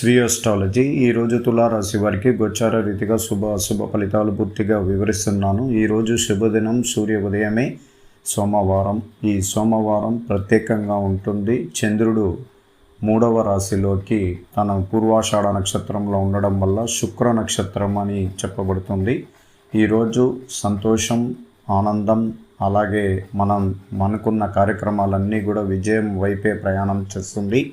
Shri astrology ఈరోజు తులారాశి వారికి గోచార రీతిగా శుభ అశుభ ఫలితాలు పూర్తిగా వివరిస్తున్నాను. ఈరోజు శుభదినం సూర్య ఉదయమే సోమవారం. ఈ సోమవారం ప్రత్యేకంగా ఉంటుంది. చంద్రుడు మూడవ రాశిలోకి తన పూర్వాషాఢ నక్షత్రంలో ఉండడం వల్ల శుక్ర నక్షత్రం అని చెప్పబడుతుంది. ఈరోజు సంతోషం ఆనందం అలాగే మనం అనుకున్న కార్యక్రమాలన్నీ కూడా విజయం వైపే ప్రయాణం చేస్తుంది.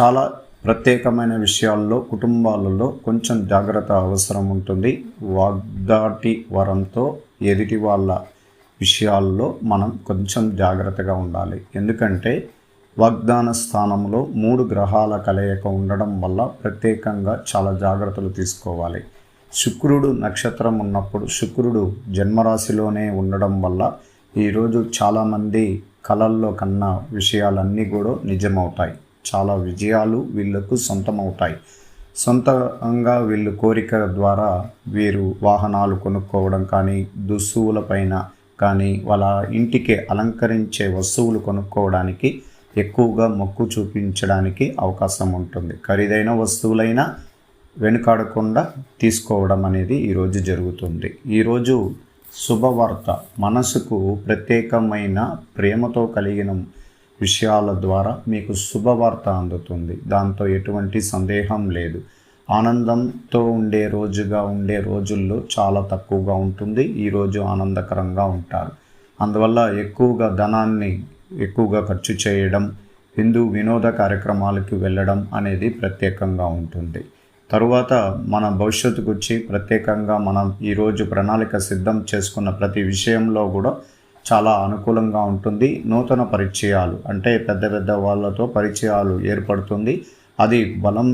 చాలా ప్రత్యేకమైన విషయాల్లో కుటుంబాలలో కొంచెం జాగ్రత్త అవసరం ఉంటుంది. వాగ్దాటి వరంతో ఎదుటి వాళ్ళ విషయాల్లో మనం కొంచెం జాగ్రత్తగా ఉండాలి. ఎందుకంటే వాగ్దాన స్థానంలో మూడు గ్రహాల కలయిక ఉండడం వల్ల ప్రత్యేకంగా చాలా జాగ్రత్తలు తీసుకోవాలి. శుక్రుడు నక్షత్రం ఉన్నప్పుడు శుక్రుడు జన్మరాశిలోనే ఉండడం వల్ల ఈరోజు చాలామంది కళల్లో కన్నా విషయాలన్నీ కూడా నిజమవుతాయి. చాలా విజయాలు వీళ్ళకు సొంతమవుతాయి. సొంతంగా వీళ్ళు కోరిక ద్వారా వీరు వాహనాలు కొనుక్కోవడం కానీ దుస్తువులపైన కానీ వాళ్ళ ఇంటికి అలంకరించే వస్తువులు కొనుక్కోవడానికి ఎక్కువగా మొక్కు చూపించడానికి అవకాశం ఉంటుంది. ఖరీదైన వస్తువులైనా వెనుకాడకుండా తీసుకోవడం అనేది ఈరోజు జరుగుతుంది. ఈరోజు శుభవార్త. మనసుకు ప్రత్యేకమైన ప్రేమతో కలిగిన విషయాల ద్వారా మీకు శుభవార్త అందుతుంది. దాంతో ఎటువంటి సందేహం లేదు. ఆనందంతో ఉండే రోజుగా ఉండే రోజుల్లో చాలా తక్కువగా ఉంటుంది. ఈరోజు ఆనందకరంగా ఉంటారు. అందువల్ల ఎక్కువగా ధనాన్ని ఎక్కువగా ఖర్చు చేయడం హిందూ వినోద కార్యక్రమాలకు వెళ్ళడం అనేది ప్రత్యేకంగా ఉంటుంది. తరువాత మన భవిష్యత్తుకు వచ్చి ప్రత్యేకంగా మనం ఈరోజు ప్రణాళిక సిద్ధం చేసుకున్న ప్రతి విషయంలో కూడా చాలా అనుకూలంగా ఉంటుంది. నూతన పరిచయాలు అంటే పెద్ద పెద్ద వాళ్ళతో పరిచయాలు ఏర్పడుతుంది. అది బలం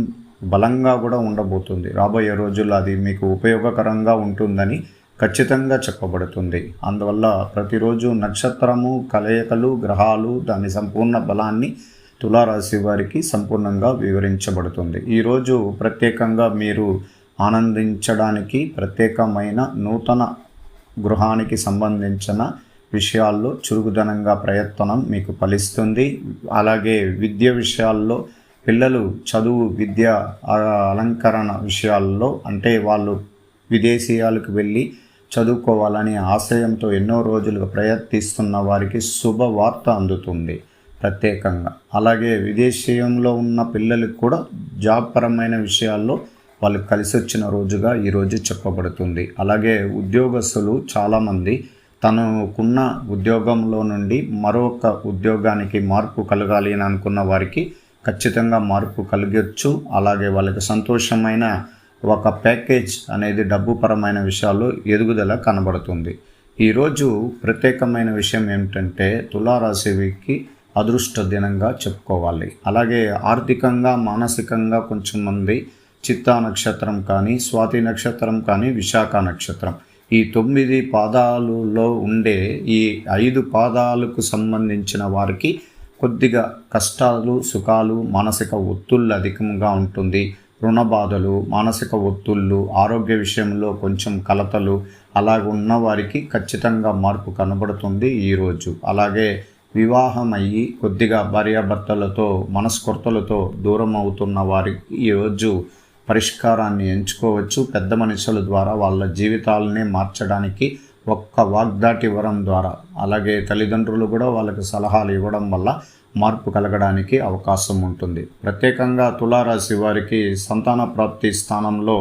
బలంగా కూడా ఉండబోతుంది. రాబోయే రోజుల్లో అది మీకు ఉపయోగకరంగా ఉంటుందని ఖచ్చితంగా చెప్పబడుతుంది. అందువల్ల ప్రతిరోజు నక్షత్రము కలయికలు గ్రహాలు దాని సంపూర్ణ బలాన్ని తులారాశి వారికి సంపూర్ణంగా వివరించబడుతుంది. ఈరోజు ప్రత్యేకంగా మీరు ఆనందించడానికి ప్రత్యేకమైన నూతన గృహానికి సంబంధించిన విషయాల్లో చురుకుదనంగా ప్రయత్నం మీకు ఫలిస్తుంది. అలాగే విద్య విషయాల్లో పిల్లలు చదువు విద్య అలంకరణ విషయాల్లో అంటే వాళ్ళు విదేశీయాలకు వెళ్ళి చదువుకోవాలని ఆశయంతో ఎన్నో రోజులుగా ప్రయత్నిస్తున్న వారికి శుభవార్త అందుతుంది ప్రత్యేకంగా. అలాగే విదేశీయంలో ఉన్న పిల్లలకు కూడా జాబ్ పరమైన విషయాల్లో వాళ్ళు కలిసి వచ్చిన రోజుగా ఈరోజు చెప్పబడుతుంది. అలాగే ఉద్యోగస్తులు చాలామంది తనకున్న ఉద్యోగంలో నుండి మరొక ఉద్యోగానికి మార్పు కలగాలి అని అనుకున్న వారికి ఖచ్చితంగా మార్పు కలిగొచ్చు. అలాగే వాళ్ళకి సంతోషమైన ఒక ప్యాకేజ్ అనేది డబ్బు పరమైన విషయాలు ఎదుగుదల కనబడుతుంది. ఈరోజు ప్రత్యేకమైన విషయం ఏమిటంటే తులారాశికి అదృష్ట దినంగా చెప్పుకోవాలి. అలాగే ఆర్థికంగా మానసికంగా కొంచెం మంది చిత్తా నక్షత్రం కానీ స్వాతి నక్షత్రం కానీ విశాఖ నక్షత్రం. ఈ తొమ్మిది పాదాలలో ఉండే ఈ ఐదు పాదాలకు సంబంధించిన వారికి కొద్దిగా కష్టాలు సుఖాలు మానసిక ఒత్తుళ్ళు అధికంగా ఉంటుంది. రుణ బాధలు మానసిక ఒత్తుళ్ళు ఆరోగ్య విషయంలో కొంచెం కలతలు అలాగ ఉన్న వారికి ఖచ్చితంగా మార్పు కనబడుతుంది ఈరోజు అలాగే వివాహం అయ్యి కొద్దిగా భార్యాభర్తలతో మనస్కొర్తలతో దూరం అవుతున్న వారికి ఈరోజు పరిష్కారాన్ని ఎంచుకోవచ్చు. పెద్ద మనుషుల ద్వారా వాళ్ళ జీవితాలనే మార్చడానికి ఒక్క వాగ్దాటి వరం ద్వారా. అలాగే తల్లిదండ్రులు కూడా వాళ్ళకి సలహాలు ఇవ్వడం వల్ల మార్పు కలగడానికి అవకాశం ఉంటుంది. ప్రత్యేకంగా తులారాశి వారికి సంతాన ప్రాప్తి స్థానంలో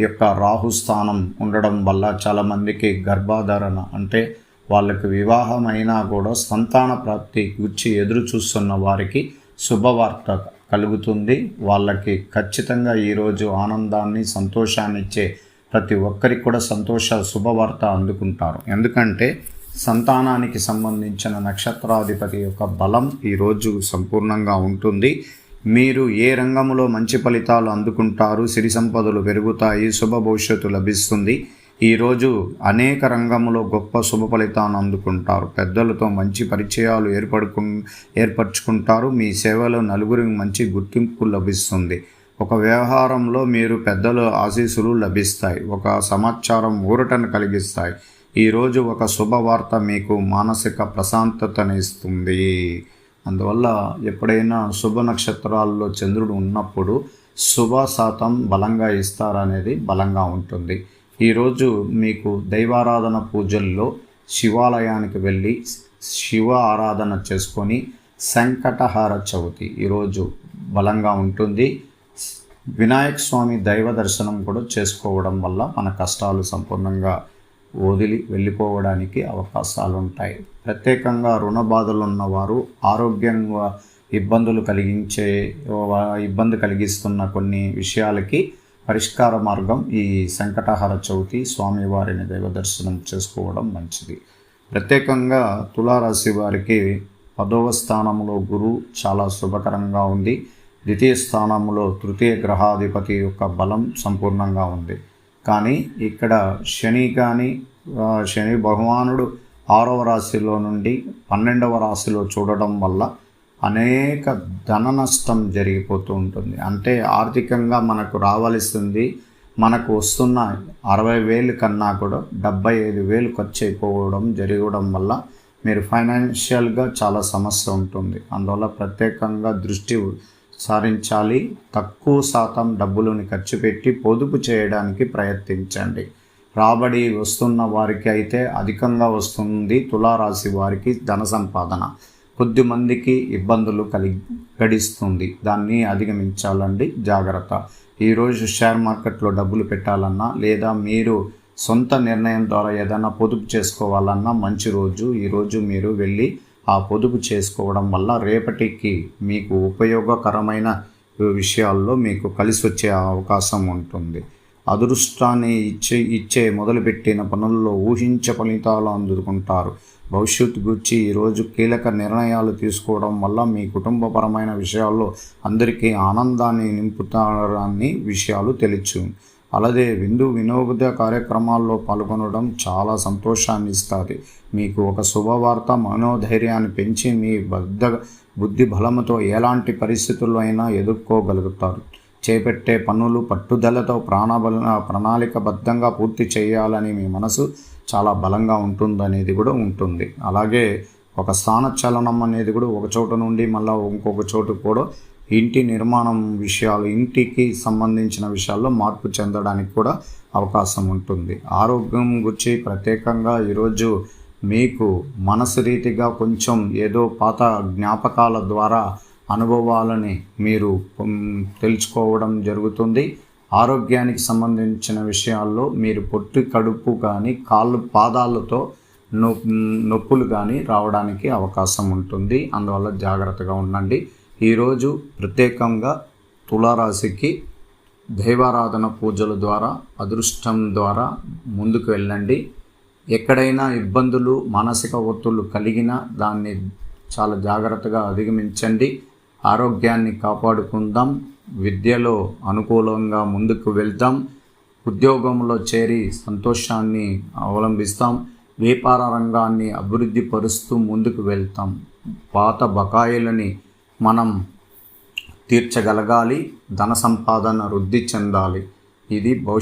యొక్క రాహు స్థానం ఉండడం వల్ల చాలామందికి గర్భాధారణ అంటే వాళ్ళకి వివాహం అయినా కూడా సంతాన ప్రాప్తి గురించి ఎదురు చూస్తున్న వారికి శుభవార్త కలుగుతుంది. వాళ్ళకి ఖచ్చితంగా ఈరోజు ఆనందాన్ని సంతోషాన్ని ఇచ్చే ప్రతి ఒక్కరికి కూడా సంతోష శుభవార్త అందుకుంటారు. ఎందుకంటే సంతానానికి సంబంధించిన నక్షత్రాధిపతి యొక్క బలం ఈరోజు సంపూర్ణంగా ఉంటుంది. మీరు ఏ రంగంలో మంచి ఫలితాలు అందుకుంటారు సిరి సంపదలు పెరుగుతాయి శుభ భవిష్యత్తు లభిస్తుంది. ఈరోజు అనేక రంగంలో గొప్ప శుభ ఫలితాన్ని అందుకుంటారు. పెద్దలతో మంచి పరిచయాలు ఏర్పడుకు ఏర్పరచుకుంటారు. మీ సేవలో నలుగురికి మంచి గుర్తింపు లభిస్తుంది. ఒక వ్యవహారంలో మీరు పెద్దల ఆశీస్సులు లభిస్తాయి. ఒక సమాచారం ఊరటను కలిగిస్తాయి. ఈరోజు ఒక శుభవార్త మీకు మానసిక ప్రశాంతతను ఇస్తుంది. అందువల్ల ఎప్పుడైనా శుభ నక్షత్రాల్లో చంద్రుడు ఉన్నప్పుడు శుభ శాతం బలంగా ఇస్తారనేది బలంగా ఉంటుంది. ఈరోజు మీకు దైవారాధన పూజల్లో శివాలయానికి వెళ్ళి శివ ఆరాధన చేసుకొని సంకటహార చవితి ఈరోజు బలంగా ఉంటుంది. వినాయక స్వామి దైవ దర్శనం కూడా చేసుకోవడం వల్ల మన కష్టాలు సంపూర్ణంగా వదిలి వెళ్ళిపోవడానికి అవకాశాలు ఉంటాయి. ప్రత్యేకంగా రుణ బాధలు ఉన్నవారు ఆరోగ్యంగా ఇబ్బందులు కలిగించే ఇబ్బంది కలిగిస్తున్న కొన్ని విషయాలకి పరిష్కార మార్గం ఈ సంకటహార చవితి స్వామివారిని దైవ దర్శనం చేసుకోవడం మంచిది. ప్రత్యేకంగా తులారాశి వారికి పదవ స్థానంలో గురు చాలా శుభకరంగా ఉంది. ద్వితీయ స్థానంలో తృతీయ గ్రహాధిపతి యొక్క బలం సంపూర్ణంగా ఉంది. కానీ ఇక్కడ శని కానీ శని భగవానుడు ఆరవ రాశిలో నుండి పన్నెండవ రాశిలో చూడడం వల్ల అనేక ధన నష్టం జరిగిపోతూ ఉంటుంది. అంటే ఆర్థికంగా మనకు రావాల్సింది మనకు వస్తున్న అరవై వేలు కన్నా కూడా డెబ్బై ఐదు వేలు ఖర్చు అయిపోవడం జరగడం వల్ల మీరు ఫైనాన్షియల్గా చాలా సమస్య ఉంటుంది. అందువల్ల ప్రత్యేకంగా దృష్టి సారించాలి. తక్కువ శాతం డబ్బులను ఖర్చు పెట్టి పొదుపు చేయడానికి ప్రయత్నించండి. రాబడి వస్తున్న వారికి అయితే అధికంగా వస్తుంది. తులారాశి వారికి ధన సంపాదన. కొద్దిమందికి ఇబ్బందులు కలిగి గడిస్తుంది. దాన్ని అధిగమించాలండి. జాగ్రత్త. ఈరోజు షేర్ మార్కెట్లో డబ్బులు పెట్టాలన్నా లేదా మీరు సొంత నిర్ణయం ద్వారా ఏదైనా పొదుపు చేసుకోవాలన్నా మంచి రోజు. ఈరోజు మీరు వెళ్ళి ఆ పొదుపు చేసుకోవడం వల్ల రేపటికి మీకు ఉపయోగకరమైన విషయాల్లో మీకు కలిసి వచ్చే అవకాశం ఉంటుంది. అదృష్టాన్ని ఇచ్చే ఇచ్చే మొదలుపెట్టిన పనుల్లో ఊహించ ఫలితాలు అందుకుంటారు. భవిష్యత్తు గురించి ఈరోజు కీలక నిర్ణయాలు తీసుకోవడం వల్ల మీ కుటుంబపరమైన విషయాల్లో అందరికీ ఆనందాన్ని నింపుతారని విషయాలు తెలుసు. అలాగే విందు వినోద కార్యక్రమాల్లో పాల్గొనడం చాలా సంతోషాన్ని ఇస్తుంది. మీకు ఒక శుభవార్త మనోధైర్యాన్ని పెంచి మీ బద్ద బుద్ధి బలముతో ఎలాంటి పరిస్థితుల్లో అయినా ఎదుర్కోగలుగుతారు. చేపట్టే పనులు పట్టుదలతో ప్రాణబల ప్రణాళికబద్ధంగా పూర్తి చేయాలని మీ మనసు చాలా బలంగా ఉంటుందనేది కూడా ఉంటుంది. అలాగే ఒక స్థాన చలనం అనేది కూడా ఒక చోట నుండి మళ్ళీ ఇంకొక చోటు కూడా ఇంటి నిర్మాణం విషయాలు ఇంటికి సంబంధించిన విషయాల్లో మార్పు చెందడానికి కూడా అవకాశం ఉంటుంది. ఆరోగ్యం గురించి ప్రత్యేకంగా ఈరోజు మీకు మనసు రీతిగా కొంచెం ఏదో పాత జ్ఞాపకాల ద్వారా అనుభవాలని మీరు తెలుసుకోవడం జరుగుతుంది. ఆరోగ్యానికి సంబంధించిన విషయాల్లో మీరు పొట్టి కడుపు కానీ కాళ్ళు పాదాలతో నొప్పులు కానీ రావడానికి అవకాశం ఉంటుంది. అందువల్ల జాగ్రత్తగా ఉండండి. ఈరోజు ప్రత్యేకంగా తులారాశికి దైవారాధన పూజల ద్వారా అదృష్టం ద్వారా ముందుకు వెళ్ళండి. ఎక్కడైనా ఇబ్బందులు మానసిక ఒత్తులు కలిగినా దాన్ని చాలా జాగ్రత్తగా అధిగమించండి. ఆరోగ్యాన్ని కాపాడుకుందాం విద్యలో అనుకూలంగా ముందుకు వెళ్తాం ఉద్యోగంలో చేరి సంతోషాన్ని అవలంబిస్తాం వ్యాపార రంగాన్ని అభివృద్ధి పరుస్తూ ముందుకు వెళ్తాం. పాత బకాయిలని మనం తీర్చగలగాలి ధన సంపాదన వృద్ధి చెందాలి. ఇది భవిష్యత్